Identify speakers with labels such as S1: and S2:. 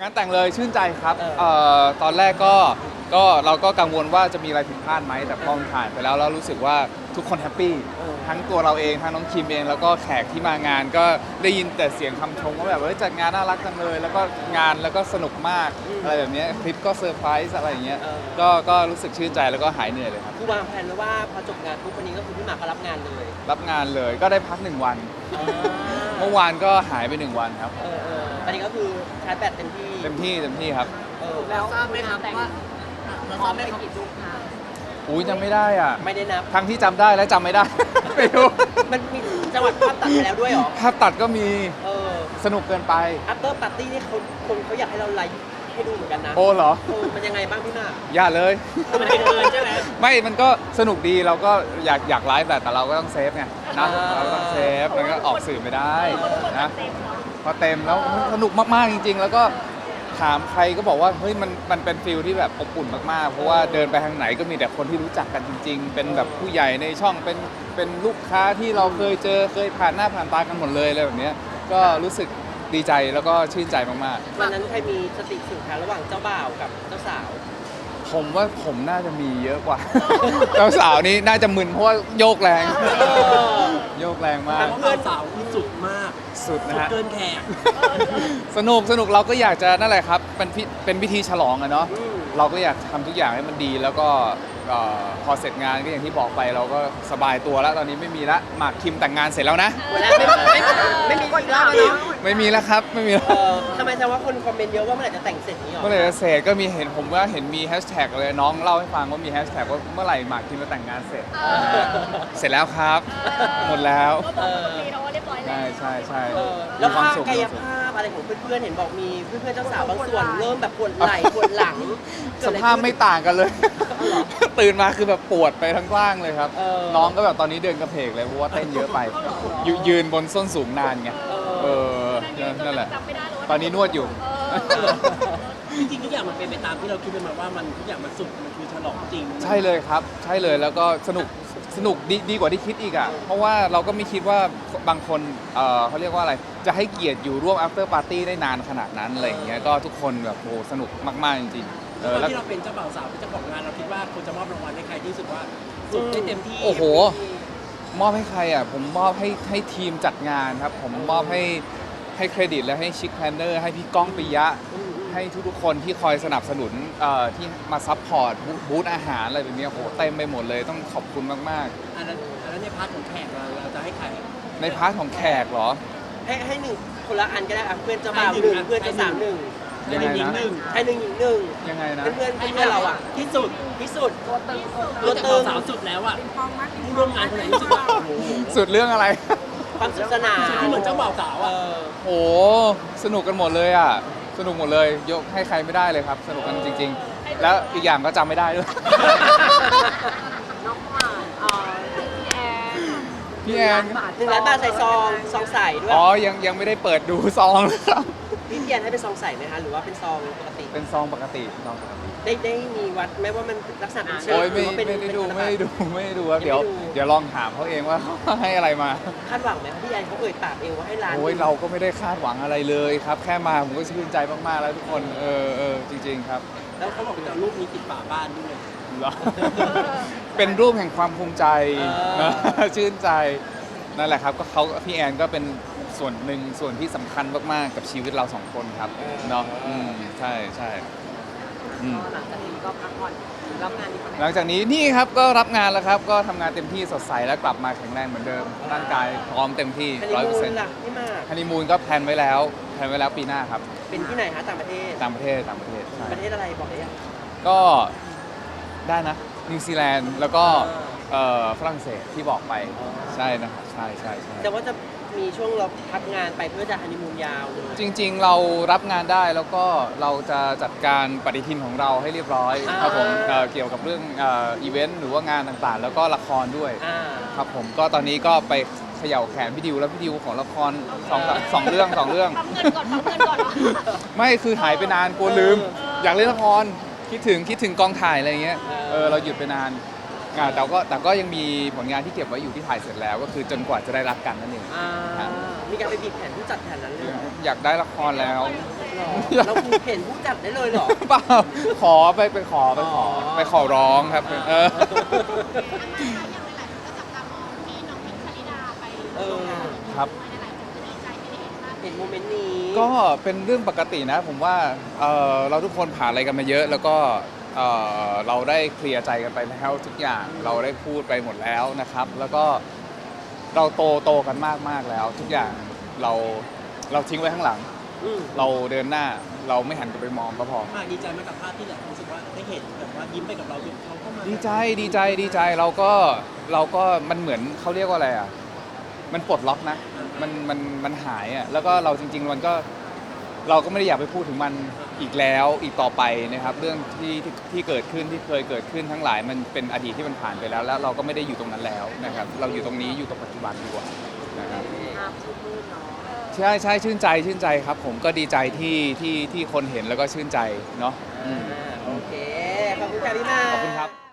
S1: งานแต่งเลยชื่นใจครับ
S2: เออ
S1: เอ่อตอนแรกก็ก็เราก็กังวลว่าจะมีอะไรผิดพลาดไหมแต่พอมันผ่านไปแล้วเรารู้สึกว่าทุกคนแฮปปี้
S2: เออ
S1: ทั้งตัวเราเองทั้งน้องคิมเองแล้วก็แขกที่มางานก็ได้ยินแต่เสียงคำชมว่าแบบเฮ้ยจัดงานน่ารักจังเลย แล้วก็งานแล้วก็สนุกมากอะไรแบบเนี้ยคลิปก็เซอร์ไพรส์อะไรอย่างเงี้ยก็ก็รู้สึกชื่นใจแล้วก็หายเหนื่อยเลยครับ
S2: คือวางแผนไว้ว่าพอจบงานปุ๊บวันนี้ก็คือพี่หมากก็รับงานเลย
S1: รับงานเลยก็ได้พักหนึ่งวันเมื่อวานก็หายไปหนึ่งวันครับ
S2: เออเออตอนนี้ก็คือชาร์จแบตเต็มที่
S1: เต็มที่เต็มที่ครับ
S2: เออ
S3: แล้วทราบไหมครับว่าเราทราบไหมครับ
S1: อุ้ยจำไม่ได้อะ
S2: ไม่ได้นับ
S1: ทั้งที่จำได้และจำไม่ได้ ไม่รู้
S2: มันมีจังหวัดภาพตัดไปแล้วด้วยเหรอ
S1: ภาพตัดก็มี
S2: เออ
S1: สนุกเกินไป
S2: after party นี่เขาคนเขาอยากให้เราไลฟ์ ให้ดูเหมือนกันนะ
S1: โอ้เหรอ
S2: เออมันยังไงบ้างพี่หมาก
S1: อย่าเลย
S2: มันเป็นเกินใช่ไหม
S1: ไม่ มันก็สนุกดี เราก็อยากอยากไลฟ์แต่แต่เราก็ต้องเซฟไงนะ
S2: อ่า
S1: เราก็ต้องเซฟ มันก็ออกสื่อไม่ได้นะพอเต็มแล้วสนุกมากๆจริง ๆ แล้วก็ถามใครก็บอกว่า เฮ้ย มัน มันเป็นฟิลที่แบบอบอุ่นมากๆ เพราะว่าเดินไปทางไหนก็มีแต่คนที่รู้จักกันจริง ๆ เป็นแบบผู้ใหญ่ในช่อง เป็น เป็นลูกค้าที่เราเคยเจอ เคยผ่านหน้าผ่านตากันหมดเลยอะไรแบบเนี้ยก็รู้สึก ดีใจแล้วก็ชื่นใจมากๆ
S2: วันนั้นใครมีสติสื่อทางระหว่างเจ้าบ่าวกับเจ้าสาว
S1: ผมว่าผมน่าจะมีเยอะกว่า เจ้าสาวนี้น่าจะมึนเพราะว่าโยกแรง โยกแรงมาก
S3: เพื่อนสาวคือสุดมาก
S1: สุดนะ
S3: สุด
S1: ฮะ
S3: เกินแขก
S1: สนุกสนุกเราก็อยากจะนั่นแหละครับเป็นพิเป็นพิธีฉลองอะเนาะ
S2: อืม
S1: เราก็อยากทำทุกอย่างให้มันดี แล้วก็เอ่อพอเสร็จงานก็อย่างที่บอกไปเราก็สบายตัวแล้ว ตอนนี้ไม่มีละหมากคิมแต่งงานเสร็จแล้วนะ
S2: วันนั้นไม่ไม่ไม่มีค
S1: ไม่มีแล้วครับไม่มีแล้ว
S2: เออทำไมแต่ว่าคนคอมเมนต์เยอะว่าเมื่อไหร่จะแต่งเสร็จนี้หรอ
S1: เมื่อไหร่จะเสร็จก็มีเห็นผมว่าเห็นมีแฮชแท็กเลยน้องเล่าให้ฟังว่ามีแฮชแท็กว่าเมื่อไหร่หมากคิมจะแต่งงานเสร็จ เสร็จแล้วครับ หมดแล้ว
S4: ก็บอกว่าคนนี้เนาะเรียบร้อยแล้
S1: ใช่
S4: ว
S1: ใช่ใช่
S2: เออแล้ว
S1: มีควา
S2: ภามพ
S1: สุข
S2: กาย
S1: มีควมสุข
S2: ภาพอะไรของเพื่อนๆเห็นบอกมีเพื่อนๆเจ้าสาวบางส่วนเริ่มแบบปวดไหล่ปวดหลัง
S1: สภาพไม่ต่างกันเลย ตื่นมาคือแบบปวดไปทั้งล่างเลยครับ
S2: เออ
S1: น้องก็แบบตอนนี้เดินกระเพกเลยเพราะว่าเต้นเยอะไปยยืนบนส้นสูงนานไง เออ นั่นแหละ
S4: จำไม่ได้เลยว่า
S1: ตอนนี้นวดอยู่
S4: เออ
S3: จริงๆทุกอย่างมันเป็นไปตามที่เราคิดกันมาว่ามันทุกอย่างมันสุดมันคือฉลองจริง
S1: ใช่เลยครับ ใช่เลยแล้วก็สนุกสนุกดีดีกว่าที่คิดอีกอะ เพราะว่าเราก็ไม่คิดว่าบางคนเอ่อเขาเรียกว่าอะไร จะให้เกียรติอยู่ร่วม after party ได้นานขนาดนั้นอะไรอย่างเงี้ยก็ทุกคนแบบโอ้สนุกมากๆจริงๆเอ
S3: ต
S1: อ
S3: อน
S1: แล้ว
S3: ที่เราเป็นเจ้าบ่าวสาวเป็นเจ้าของงานเราคิดว่าควรจะมอบรางวัลให้ใครที่รู้สึกว่าสุดได้เต็มที่
S1: โอ้โห มอบให้ใครอะผมมอบให้ให้ทีมจัดงานครับ ผมมอบให้ ให้เครดิตและให้ชิคแพนเนอร์ให้พี่ก้องปิยะ ให้ทุกๆคนที่คอยสนับสนุนเอ่อที่มาซัพพอร์ตบูธบูธอาหารอะไรแบบเนี้ยโหเต็มไปหมดเลยต้องขอบคุณมาก
S3: อันนั้นอันนั้นในพาร์ทของแขกเราเราจะให้ใคร
S1: ๆ ในพาร์ทของแขกเหรอ
S2: ให้ให้หนึ่งคนละอันก็ได้อะเพื่อนเจ้าบ่าวหนึ่งเพื่อนเจ้าสาวหนึ่ง
S1: ยังไง
S3: หญิง
S1: นะ
S3: หนึ่ง
S2: ชายหนึ่งหญิงหนึ่ง
S1: ยังไงนะ
S2: เพื่อนเพื่อนเพื่อนเราอะ
S3: ที่สุด
S2: ที่สุด
S3: ตัวเจ้าบ่าวสาวสุดแล้วอะผู้ร่วมงานคนไหนรู้สึกว่าโอ้โห
S1: สุดเรื่องอะไร
S2: ความสนุกสนาน
S3: เหมือนเจ้าบ่าวสาว
S2: เอ
S3: อะ
S2: อ
S1: โอ้สนุกกันหมดเลยอะ สนุกหมดเลย ยกให้ใครไม่ได้เลยครับ สนุกกันจริง ๆ แล้วอีกอย่างก็จำไม่ได้ด้วย
S4: น้องหวานเอ่อพี่แอน
S1: พี่แอน
S2: หนึ่งล้านบาทใส่ซองซองใส่ด้วย
S1: อ๋อยังยังไม่ได้เปิดดูซองเลยครับ
S2: พี่เพียนให้เป็นซองใส่ไหมคะหรือว่าเป็นซองปกติ
S1: เป็นซองปกติซองปกติ
S2: ได้ได้มีวัดไหมว่ามันลักษณะเป็นเชฟ
S1: โอ้ย
S2: ห
S1: ไม่
S2: รือว่าเป็น
S1: ไม่ได้ดู
S2: เป็นธน
S1: ไม่
S2: บัตร
S1: ได้ดูไม่ได้ดูครับเดี๋ยว
S2: ไม่ได้ดู
S1: เดี๋ยวลองถามเขาเองว่าเขาให้อะไรมา
S2: คาดหวังไหมคะพี่แอนเขาเอ่ยปากเองว่าให้ร้าน
S1: โอ้ยเราก็ไม่ได้คาดหวังอะไรเลยครับ แค่มาผมก็ชื่นใจมากๆแล้วทุกคนเออเออจริง ๆ ครับ
S3: แล้วเขาบอกจะเอารูปนี้ติดฝาบ้านด้วย
S1: เหรอเป็นรูปแห่งความภูมิใจนะชื่นใจนั่นแหละครับก็เขาพี่แอนก็เป็นส่วนหนึ่งส่วนที่สำคัญมากๆกับชีวิตเราสองคนครับเนาะอืมใช่ใช่ อืม
S2: หลังจากนี้ก็พักผ่อนรับงานดีกว่า
S1: หลังจากนี้นี่ครับก็รับงานแล้วครับ ก็ทำงานเต็มที่สดใสแล้วกลับมาแข็งแรงเหมือนเดิม ร่างกายพร้อมเต็มที่
S2: ฮันนี
S1: ร้อยเปอร์
S2: มู
S1: เซ็น
S2: น
S1: ต์
S2: ล่ะพี่หมาก
S1: ฮันนีมูนก็แพลนไว้แล้วแพลนไว้แล้วปีหน้าครับ
S2: เป็นที่ไหนคะต่างประเทศ
S1: ต่างประเทศต่างประเทศใช่
S2: ประเทศอะไรบอกได้ยัง
S1: ก็ได้นะนิวซีแลนด์แล้วก็เอ่อ ฝรั่งเศสที่บอกไปใช่นะครับใช่ใช่ใช่
S2: แต่ว่าจะมีช่วงเราพักงานไปเพื่อจะฮันนีมูนยาวเลย
S1: จริง ๆ เรารับงานได้แล้วก็เราจะจัดการปฏิทินของเราให้เรียบร้อยครับผมเอ่อเกี่ยวกับเรื่องเอีเวนต์หรือว่างานต่างๆ แล้วก็ละครด้วย
S2: อ่า
S1: ครับผมก็ตอนนี้ก็ไปเขย่าแขนพี่ดิวแล้วพี่ดิวของละครสองสองเรื่องสองเรื่อง
S4: ปั๊มเงินก่อนปั๊มเงินก่อนเหรอ
S1: ไม่คือหายไปนานกลัวลืมอยากเล่นละครคิดถึงคิดถึงกองถ่ายอะไรเงี้ยเออเราหยุดไปนาน อ่าแต่ก็แต่ก็ยังมีผลงานที่เก็บไว้อยู่ที่ถ่ายเสร็จแล้ว ก็คือจนกว่าจะได้รักกันนั่นเอง
S2: อ่า
S1: ครับ
S2: มีการไปบีบแผนผู้จัดแผนนั้นเลยเหรอ
S1: อยากได้ละครแล้ว
S2: เหรอเราคือเห็นผู้จัดได้เลยเหรอ
S1: เปล่าขอไปไปขอไปขอ
S2: อ๋อ
S1: ไปขอร้องครับเออ
S2: เออ
S1: ครับ
S2: เห็นโมเมนต์นี้
S1: ก็เป็นเรื่องปกตินะ ผมว่าเอ่อเราทุกคนผ่านอะไรกันมาเยอะ แล้วก็ เอ่อเราได้เคลียร์ใจกันไปแล้วทุกอย่างเราได้พูดไปหมดแล้วนะครับ แล้วก็เราโตโตกันมากมากๆแล้ว ทุกอย่างเราเราทิ้งไว้ข้างหลัง
S2: อืม
S1: เราเดินหน้าเราไม่หันกลับไปมองก็พอ
S3: มากดีใจไหมกับภาพที่หลายคนรู้สึกว่าได้เห็นแบบว่ายิ้มไปกับเราเขาก็มา
S1: ดีใจดีใจดีใจเราก็เราก็มันเหมือนเขาเรียกว่าอะไรอะ มันปลดล็อกนะ มันมันมันหายอะแล้วก็เราจริง ๆ มันก็ เราก็ไม่ได้อยากไปพูดถึงมันอีกแล้วอีกต่อไปนะครับ เรื่องที่ที่ที่เกิดขึ้นที่เคยเกิดขึ้นทั้งหลายมันเป็นอดีตที่มันผ่านไปแล้ว แล้วเราก็ไม่ได้อยู่ตรงนั้นแล้วนะครับ เราอยู่ตรงนี้อยู่ตรงปัจจุบันดีกว่านะครับ
S4: น้ำชุ่มมืดเนาะ
S1: ใช่ใช่ชื่นใจชื่นใจครับ ผมก็ดีใจที่ที่ที่คนเห็นแล้วก็ชื่นใจเนาะอืม
S2: อ่าโอเค ขอบคุณค่ะพี่มา
S1: ขอบคุณครับ